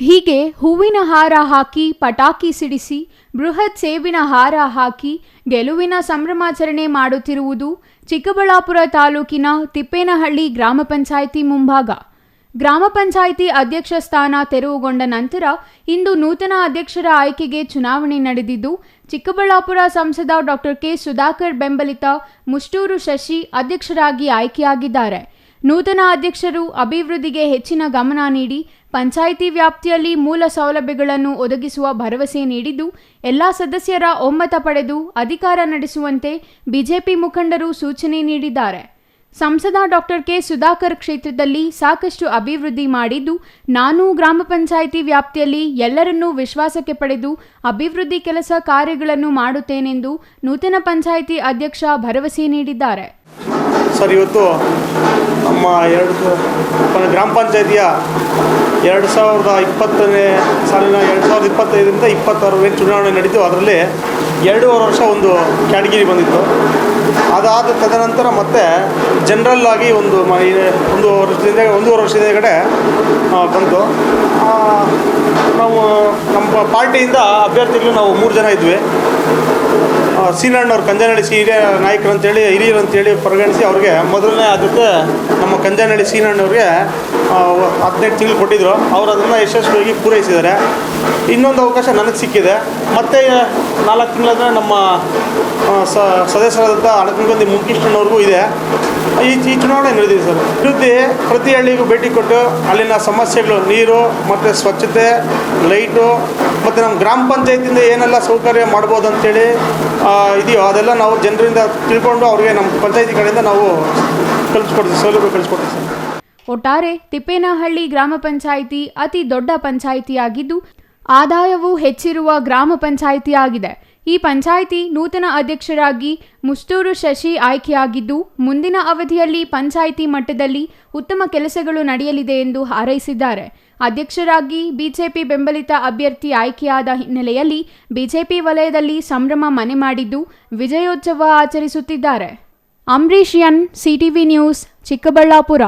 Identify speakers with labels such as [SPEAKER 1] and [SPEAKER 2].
[SPEAKER 1] ಹೀಗೆ ಹೂವಿನ ಹಾರ ಹಾಕಿ ಪಟಾಕಿ ಸಿಡಿಸಿ, ಬೃಹತ್ ಸೇವಿನ ಹಾರ ಹಾಕಿ ಗೆಲುವಿನ ಸಂಭ್ರಮಾಚರಣೆ ಮಾಡುತ್ತಿರುವುದು ಚಿಕ್ಕಬಳ್ಳಾಪುರ ತಾಲೂಕಿನ ತಿಪ್ಪೇನಹಳ್ಳಿ ಗ್ರಾಮ ಪಂಚಾಯಿತಿ ಮುಂಭಾಗ. ಗ್ರಾಮ ಪಂಚಾಯಿತಿ ಅಧ್ಯಕ್ಷ ಸ್ಥಾನ ತೆರವುಗೊಂಡ ನಂತರ ಇಂದು ನೂತನ ಅಧ್ಯಕ್ಷರ ಆಯ್ಕೆಗೆ ಚುನಾವಣೆ ನಡೆದಿದ್ದು, ಚಿಕ್ಕಬಳ್ಳಾಪುರ ಸಂಸದ ಡಾಕ್ಟರ್ ಕೆ ಸುಧಾಕರ್ ಬೆಂಬಲಿತ ಮುಷ್ಟೂರು ಶಶಿ ಅಧ್ಯಕ್ಷರಾಗಿ ಆಯ್ಕೆಯಾಗಿದ್ದಾರೆ. ನೂತನ ಅಧ್ಯಕ್ಷರು ಅಭಿವೃದ್ಧಿಗೆ ಹೆಚ್ಚಿನ ಗಮನ ನೀಡಿ ಪಂಚಾಯಿತಿ ವ್ಯಾಪ್ತಿಯಲ್ಲಿ ಮೂಲ ಸೌಲಭ್ಯಗಳನ್ನು ಒದಗಿಸುವ ಭರವಸೆ ನೀಡಿದ್ದು, ಎಲ್ಲ ಸದಸ್ಯರ ಒಮ್ಮತ ಪಡೆದು ಅಧಿಕಾರ ನಡೆಸುವಂತೆ ಬಿಜೆಪಿ ಮುಖಂಡರು ಸೂಚನೆ ನೀಡಿದ್ದಾರೆ. ಸಂಸದ ಡಾಕ್ಟರ್ ಕೆ ಸುಧಾಕರ್ ಕ್ಷೇತ್ರದಲ್ಲಿ ಸಾಕಷ್ಟು ಅಭಿವೃದ್ಧಿ ಮಾಡಿದ್ದು, ನಾನು ಗ್ರಾಮ ಪಂಚಾಯಿತಿ ವ್ಯಾಪ್ತಿಯಲ್ಲಿ ಎಲ್ಲರನ್ನೂ ವಿಶ್ವಾಸಕ್ಕೆ ಪಡೆದು ಅಭಿವೃದ್ಧಿ ಕೆಲಸ ಕಾರ್ಯಗಳನ್ನು ಮಾಡುತ್ತೇನೆಂದು ನೂತನ ಪಂಚಾಯಿತಿ ಅಧ್ಯಕ್ಷ ಭರವಸೆ ನೀಡಿದ್ದಾರೆ.
[SPEAKER 2] ಸರ್, ಇವತ್ತು ನಮ್ಮ ಎರಡು ಗ್ರಾಮ ಪಂಚಾಯತಿಯ ಎರಡು ಸಾವಿರದ ಇಪ್ಪತ್ತನೇ ಸಾಲಿನ ಎರಡು ಸಾವಿರದ ಇಪ್ಪತ್ತೈದರಿಂದ ಇಪ್ಪತ್ತಾರರವರೆಗೆ ಚುನಾವಣೆ ನಡೀತು. ಅದರಲ್ಲಿ ಎರಡೂವರೆ ವರ್ಷ ಒಂದು ಕ್ಯಾಟಗಿರಿ ಬಂದಿತ್ತು. ಅದಾದ ತದನಂತರ ಮತ್ತೆ ಜನರಲ್ ಆಗಿ ಒಂದು ಒಂದು ವರ್ಷದಿಂದ, ಒಂದೂವರೆ ವರ್ಷದ ಕಡೆ ಬಂತು. ನಾವು, ನಮ್ಮ ಪಾರ್ಟಿಯಿಂದ ಅಭ್ಯರ್ಥಿಗಳು ನಾವು ಮೂರು ಜನ ಇದ್ವಿ. ಸೀನಣ್ಣವ್ರು ಕಂಜನಹಳ್ಳಿ ಹಿರಿಯ ನಾಯಕರು ಅಂತೇಳಿ, ಹಿರಿಯರು ಅಂತೇಳಿ ಪರಿಗಣಿಸಿ ಅವ್ರಿಗೆ ಮೊದಲನೇ ಆದಕ್ಕೆ ನಮ್ಮ ಕಂಜನಹಳ್ಳಿ ಸೀನಣ್ಣವ್ರಿಗೆ ಹದಿನೆಂಟು ತಿಂಗಳು ಕೊಟ್ಟಿದ್ದರು ಅವರು ಅದನ್ನು ಯಶಸ್ವಿಯಾಗಿ ಪೂರೈಸಿದ್ದಾರೆ. ಇನ್ನೊಂದು ಅವಕಾಶ ನನಗೆ ಸಿಕ್ಕಿದೆ. ಮತ್ತು ನಾಲ್ಕು ತಿಂಗಳಾದರೆ ನಮ್ಮ ಸದಸ್ಯರಾದಂಥ ಅಡಕಂಗಂದಿ ಮುನ್ಕೃಷ್ಣನವ್ರಿಗೂ ಇದೆ. ಈ ಈ ಚುನಾವಣೆ ನಡೆದಿದೆ ಸರ್. ಅಭಿವೃದ್ಧಿ ಪ್ರತಿ ಹಳ್ಳಿಗೂ ಭೇಟಿ ಕೊಟ್ಟು ಅಲ್ಲಿನ ಸಮಸ್ಯೆಗಳು, ನೀರು ಮತ್ತು ಸ್ವಚ್ಛತೆ, ಲೈಟು ಮತ್ತು ನಮ್ಮ ಗ್ರಾಮ ಪಂಚಾಯತಿಯಿಂದ ಏನೆಲ್ಲ ಸೌಕರ್ಯ ಮಾಡ್ಬೋದು ಅಂತೇಳಿ ಇದೆಯೋ ಅದೆಲ್ಲ ನಾವು ಜನರಿಂದ ತಿಳ್ಕೊಂಡು ಅವ್ರಿಗೆ ನಮ್ಮ ಪಂಚಾಯತಿ ಕಡೆಯಿಂದ ನಾವು ಕಲಿಸ್ಕೊಡ್ತೀವಿ ಸೌಲಭ್ಯ ಕಲಿಸ್ಕೊಡ್ತೀವಿ ಸರ್.
[SPEAKER 1] ಒಟ್ಟಾರೆ ತಿಪ್ಪೇನಹಳ್ಳಿ ಗ್ರಾಮ ಪಂಚಾಯಿತಿ ಅತಿ ದೊಡ್ಡ ಪಂಚಾಯಿತಿಯಾಗಿದ್ದು, ಆದಾಯವೂ ಹೆಚ್ಚಿರುವ ಗ್ರಾಮ ಪಂಚಾಯಿತಿಯಾಗಿದೆ. ಈ ಪಂಚಾಯಿತಿ ನೂತನ ಅಧ್ಯಕ್ಷರಾಗಿ ಮುಸ್ತೂರು ಶಶಿ ಆಯ್ಕೆಯಾಗಿದ್ದು, ಮುಂದಿನ ಅವಧಿಯಲ್ಲಿ ಪಂಚಾಯಿತಿ ಮಟ್ಟದಲ್ಲಿ ಉತ್ತಮ ಕೆಲಸಗಳು ನಡೆಯಲಿದೆ ಎಂದು ಹಾರೈಸಿದ್ದಾರೆ. ಅಧ್ಯಕ್ಷರಾಗಿ ಬಿಜೆಪಿ ಬೆಂಬಲಿತ ಅಭ್ಯರ್ಥಿ ಆಯ್ಕೆಯಾದ ಹಿನ್ನೆಲೆಯಲ್ಲಿ ಬಿಜೆಪಿ ವಲಯದಲ್ಲಿ ಸಂಭ್ರಮ ಮನೆ ಮಾಡಿದ್ದು ವಿಜಯೋತ್ಸವ ಆಚರಿಸುತ್ತಿದ್ದಾರೆ. Ambareesh N, CTV news, Chikkaballapur.